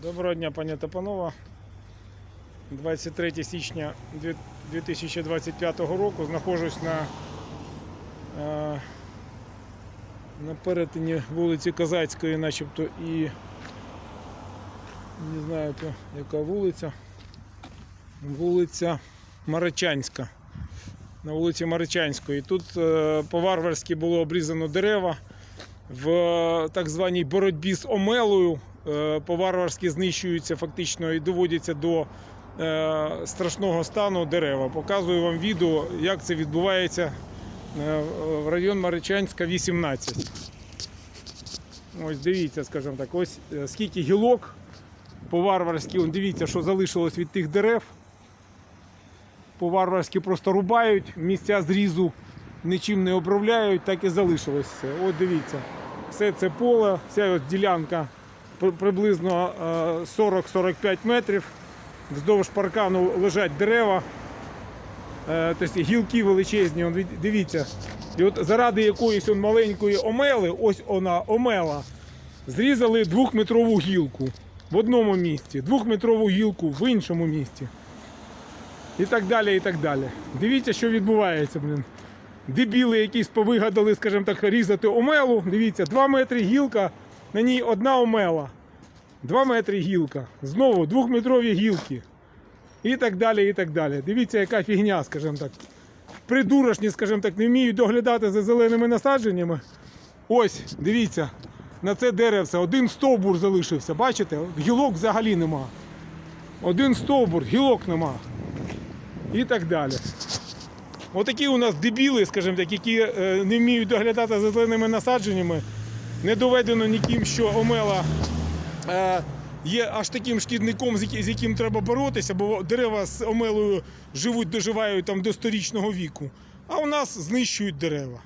Доброго дня, пані та панове. 23 січня 2025 року знаходжусь на, е, на перетині вулиці Козацької, начебто, і не знаю, яка, вулиця. Вулиця Маричанська. На вулиці Маричанської. Тут е, по-варварськи було обрізано дерева в так званій боротьбі з омелою по-варварськи знищуються фактично і доводяться до е, страшного стану дерева. Показую вам відео, як це відбувається е, в район Маричанська 18. Ось дивіться, скажімо так, ось е, скільки гілок по-варварськи, дивіться, що залишилось від тих дерев. По-варварськи просто рубають, місця зрізу нічим не обробляють, так і залишилось все. От дивіться, все це поле, вся ось ділянка приблизно е, 40-45 метрів. Вздовж паркану лежать дерева, е, тобто гілки величезні, дивіться. І от заради якоїсь он маленької омели, ось вона омела, зрізали двохметрову гілку в одному місці, двохметрову гілку в іншому місці. І так далі, і так далі. Дивіться, що відбувається, блін. Дебіли якісь повигадали, скажімо так, різати омелу. Дивіться, 2 метри гілка, на ній одна омела. 2 метри гілка. Знову двохметрові гілки. І так далі, і так далі. Дивіться, яка фігня, скажімо так. Придурочні, скажімо так, не вміють доглядати за зеленими насадженнями. Ось, дивіться, на це деревце один стовбур залишився. Бачите? Гілок взагалі нема. Один стовбур, гілок нема. І так далі. Отакі у нас дебіли, скажімо так, які е, не вміють доглядати за зеленими насадженнями. Не доведено ніким, що омела е, є аж таким шкідником, з яким треба боротися, бо дерева з омелою живуть, доживають там до сторічного віку. А у нас знищують дерева.